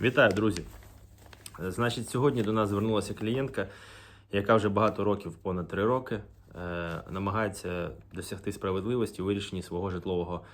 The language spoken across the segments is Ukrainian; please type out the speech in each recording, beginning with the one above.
Вітаю, друзі! Значить, сьогодні до нас звернулася клієнтка, яка вже багато років, понад три роки, е, намагається досягти справедливості у вирішенні свого житлового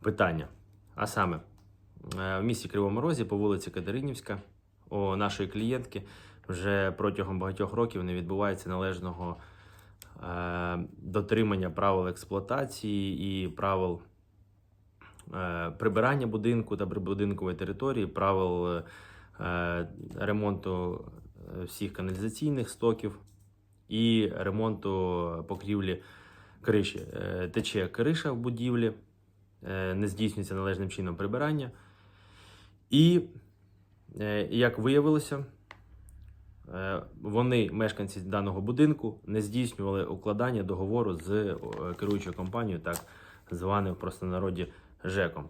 питання. А саме, е, в місті Кривому Розі по вулиці Катеринівська у нашої клієнтки вже протягом багатьох років не відбувається належного е, дотримання правил експлуатації і правил прибирання будинку та прибудинкової території, правил е, ремонту е, всіх каналізаційних стоків і ремонту покрівлі криші. Е, Тече криша в будівлі, е, не здійснюється належним чином прибирання. І, е, як виявилося, е, вони, мешканці даного будинку, не здійснювали укладання договору з е, керуючою компанією, так званим в простонароді ЖЕКом.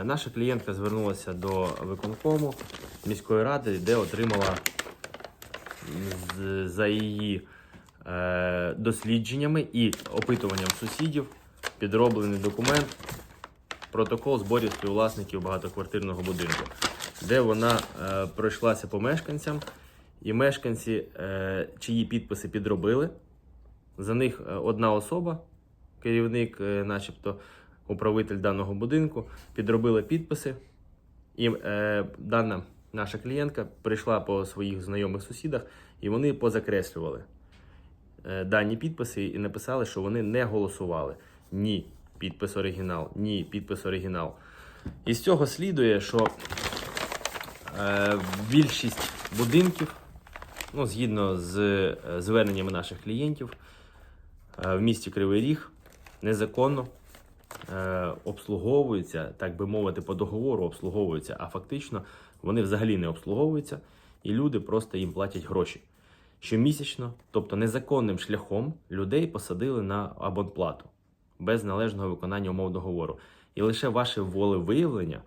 Е, Наша клієнтка звернулася до виконкому міської ради, де отримала за її е, дослідженнями і опитуванням сусідів підроблений документ, протокол зборів співвласників багатоквартирного будинку, де вона е, пройшлася по мешканцям, і мешканці, чиї підписи підробили, за них одна особа, керівник, начебто управитель даного будинку, підробила підписи, і е, дана наша клієнтка прийшла по своїх знайомих сусідах, і вони позакреслювали е, дані підписи і написали, що вони не голосували. Ні, підпис оригінал, ні, підпис оригінал. І з цього слідує, що е, більшість будинків, ну, згідно з е, зверненнями наших клієнтів, е, в місті Кривий Ріг незаконно е, обслуговуються, так би мовити, по договору обслуговуються, а фактично вони взагалі не обслуговуються, і люди просто їм платять гроші. Щомісячно, тобто незаконним шляхом, людей посадили на абонплату без належного виконання умов договору. І лише ваше волевиявлення,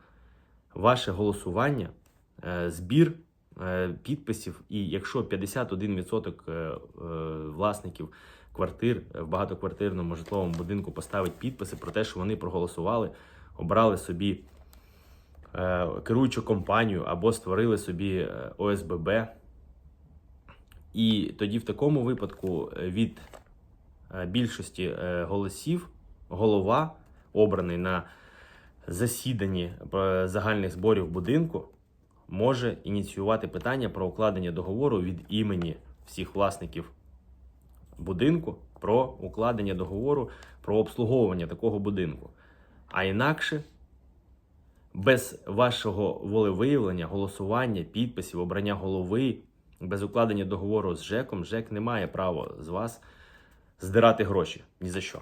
ваше голосування, е, збір підписів, і якщо 51% е, е, власників квартир в багатоквартирному житловому будинку поставить підписи про те, що вони проголосували, обрали собі е, керуючу компанію або створили собі е, ОСББ. І тоді в такому випадку е, від е, більшості е, голосів голова, обраний на засіданні е, загальних зборів будинку, може ініціювати питання про укладення договору від імені всіх власників будинку про укладення договору про обслуговування такого будинку. А інакше, без вашого волевиявлення, голосування, підписів, обрання голови, без укладення договору з ЖЕКом, ЖЕК не має права з вас здирати гроші ні за що.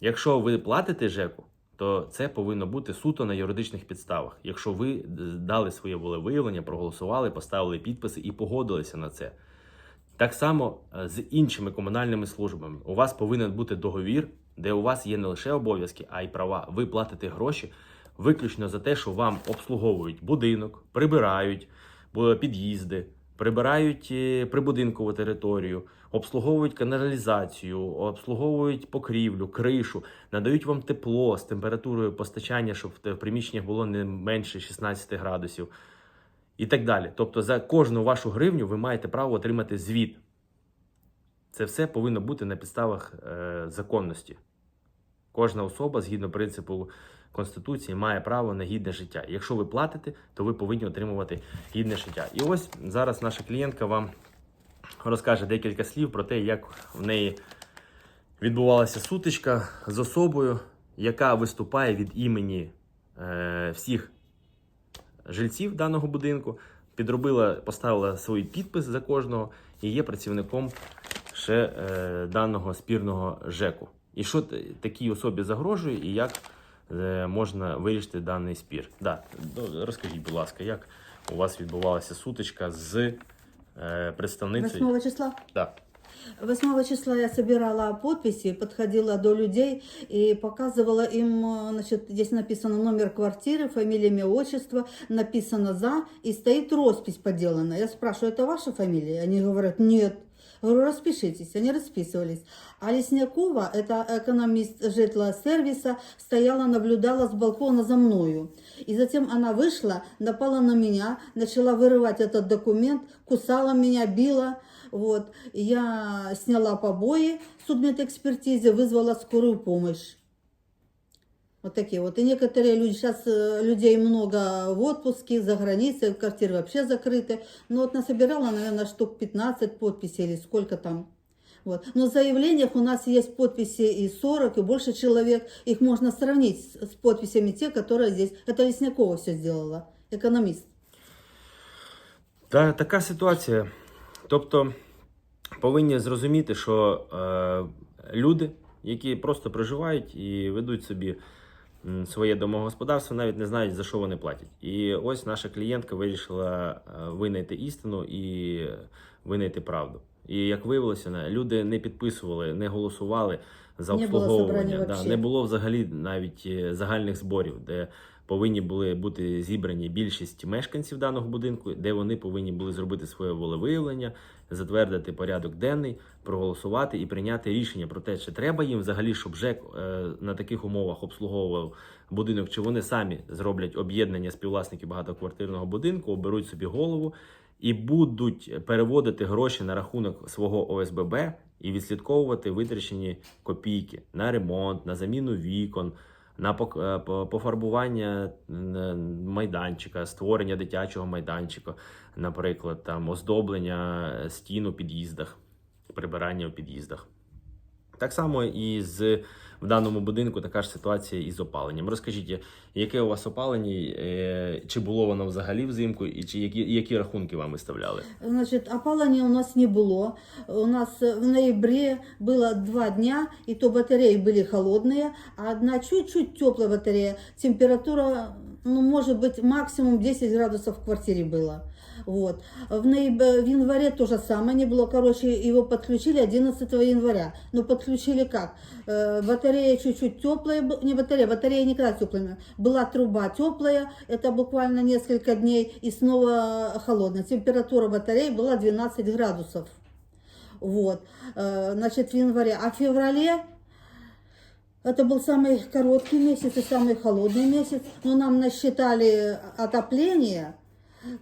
Якщо ви платите ЖЕКу, то це повинно бути суто на юридичних підставах. Якщо ви е, дали своє волевиявлення, проголосували, поставили підписи і погодилися на це. Так само е, з іншими комунальними службами. У вас повинен бути договір, де у вас є не лише обов'язки, а й права. Ви платите гроші виключно за те, що вам обслуговують будинок, прибирають під'їзди, прибирають е, прибудинкову територію, обслуговують каналізацію, обслуговують покрівлю, кришу, надають вам тепло з температурою постачання, щоб в приміщеннях було не менше 16 градусів і так далі. Тобто за кожну вашу гривню ви маєте право отримати звіт. Це все повинно бути на підставах е, законності. Кожна особа, згідно принципу Конституції, має право на гідне життя. Якщо ви платите, то ви повинні отримувати гідне життя. І ось зараз наша клієнтка вам розкаже декілька слів про те, як в неї відбувалася сутичка з особою, яка виступає від імені е, всіх жильців даного будинку, підробила, поставила свій підпис за кожного і є працівником ще е, даного спірного ЖЕКу. І що такій особі загрожує, і як можна вирішити даний спір? Да, до- розкажіть, будь ласка, як у вас відбувалася сутичка з е, представницею? 8 числа? Да. 8 числа я собирала подписи, подходила до людей и показывала им, э, значит, здесь написано номер квартиры, фамилия, имя, отчество, написано «за» и стоит роспись поделана. Я спрашиваю, это ваша фамилия? Они говорят, нет. Говорю, распишитесь. Они расписывались. А Леснякова, это экономист житлосервиса, стояла, наблюдала с балкона за мною. И затем она вышла, напала на меня, начала вырывать этот документ, кусала меня, била. Вот. Я сняла побои в судмедэкспертизе, вызвала скорую помощь. Вот такие вот. И некоторые люди, сейчас людей много в отпуске, за границей, квартиры вообще закрыты. Но вот насобирала, наверное, штук 15 подписей или сколько там. Вот. Но в заявлениях у нас есть подписи и 40, и больше человек. Их можно сравнить с, с подписями тех, которые здесь. Это Леснякова все сделала, экономист. Та, така ситуація. Тобто повинні зрозуміти, що е, люди, які просто проживають і ведуть собі м, своє домогосподарство, навіть не знають, за що вони платять. І ось наша клієнтка вирішила е, винайти істину і винайти правду. І як виявилося, люди не підписували, не голосували за Не було обслуговування. Да, не було взагалі навіть е, загальних зборів, де повинні були бути зібрані більшість мешканців даного будинку, де вони повинні були зробити своє волевиявлення, затвердити порядок денний, проголосувати і прийняти рішення про те, чи треба їм взагалі, щоб ЖЕК е, на таких умовах обслуговував будинок, чи вони самі зроблять об'єднання співвласників багатоквартирного будинку, оберуть собі голову і будуть переводити гроші на рахунок свого ОСББ і відслідковувати витрачені копійки на ремонт, на заміну вікон, на е, по- пофарбування е, майданчика, створення дитячого майданчика, наприклад, там оздоблення е, стін у під'їздах, прибирання у під'їздах. Так само і з в даному будинку така ж ситуація із опаленням. Розкажіть, яке у вас опалення, е, чи було воно взагалі взимку, і чи які, які рахунки вам виставляли? Значит, опалення у нас не было. У нас э, в ноябре было два дня, и то батареи были холодные, а одна чуть-чуть теплая батарея. Температура, ну, может быть, максимум 10 градусов в квартире было. Вот. В, ноябре, в январе то же самое не было. Короче, его подключили 11 января. Но подключили как? Э, батарея чуть-чуть теплая, б- не батарея, батарея никогда теплыми. Была труба теплая, это буквально несколько дней, и снова холодная. Температура батареи была 12 градусов. Вот. Э, Значит, в январе. А в феврале это был самый короткий месяц и самый холодный месяц. Но нам насчитали отопление.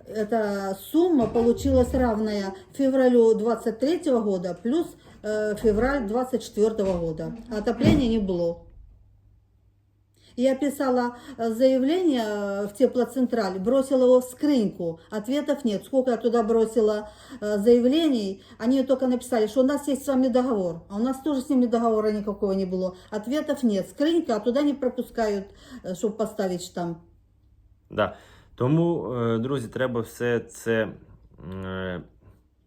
Эта сумма получилась равная февралю 23 года плюс э, февраль 24 года. А Отопления не было. Я писала э, заявление э, в теплоцентраль, бросила его в скрыньку, ответов нет. Сколько я туда бросила э, заявлений, они только написали, что у нас есть с вами договор, а у нас тоже с ними договора никакого не было. Ответов нет. Скрынька, а туда не пропускают, чтобы поставить штамп. Да. Тому, е, друзі, треба все це, е,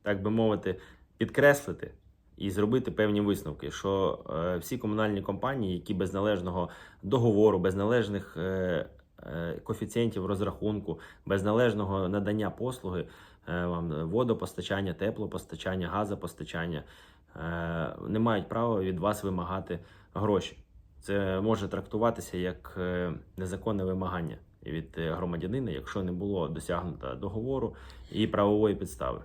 так би мовити, підкреслити і зробити певні висновки, що е, всі комунальні компанії, які без належного договору, без належних е, е, коефіцієнтів розрахунку, без належного надання послуги вам водопостачання, теплопостачання, газопостачання, не мають права від вас вимагати гроші. Це може трактуватися як незаконне вимагання від громадянина, якщо не було досягнуто договору і правової підстави.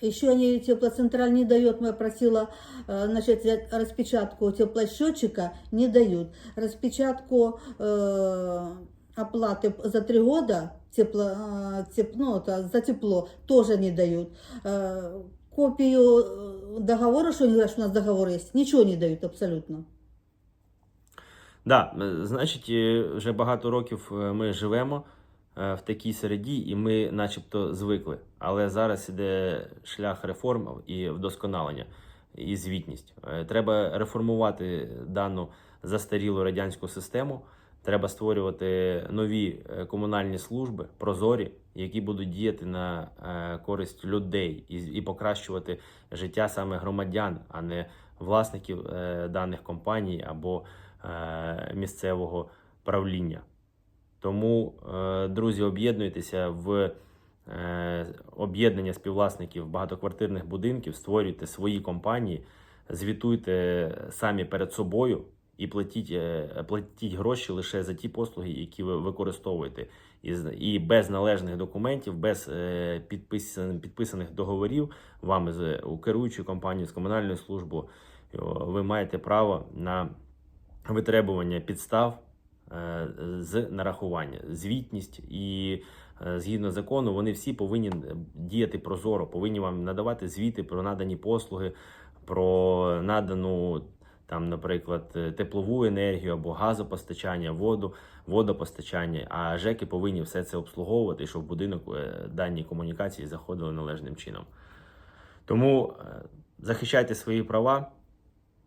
Еще они теплоцентраль не дает, я просила, э, значит, взять распечатку теплосчетчика, не дают. Распечатку э, оплаты за три года тепло, э, теп- ну, это, за тепло тоже не дают. Э, копию э, договора, что они говорят, что у нас договор есть, ничего не дают абсолютно. Да, е, значить, е, вже багато років е, ми живемо е, в такій середі, і ми, начебто, звикли. Але зараз іде шлях реформ і вдосконалення і звітність. Е, Треба реформувати дану застарілу радянську систему. Треба створювати нові е, комунальні служби, прозорі, які будуть діяти на е, користь людей і, і покращувати життя саме громадян, а не власників е, даних компаній або е, місцевого правління. Тому, е, друзі, об'єднуйтеся в е, об'єднання співвласників багатоквартирних будинків, створюйте свої компанії, звітуйте самі перед собою і платіть, е, платіть гроші лише за ті послуги, які ви використовуєте. і, без належних документів, без підписаних, договорів вами з у керуючу компанію, з комунальною службою, ви маєте право на витребування підстав з нарахування, звітність і е, згідно закону, вони всі повинні е, діяти прозоро, повинні вам надавати звіти про надані послуги, про надану там, наприклад, е, теплову енергію або газопостачання, воду, водопостачання. А ЖЕКи повинні все це обслуговувати, щоб в будинок е, дані комунікації заходили належним чином. Тому е, захищайте свої права.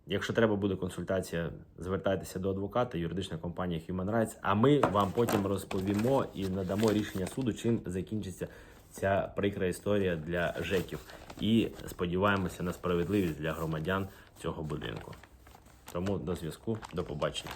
Якщо треба буде консультація, звертайтеся до адвоката, юридична компанія Human Rights, а ми вам потім розповімо і надамо рішення суду, чим закінчиться ця прикра історія для ЖЕКів. І сподіваємося на справедливість для громадян цього будинку. Тому до зв'язку, до побачення.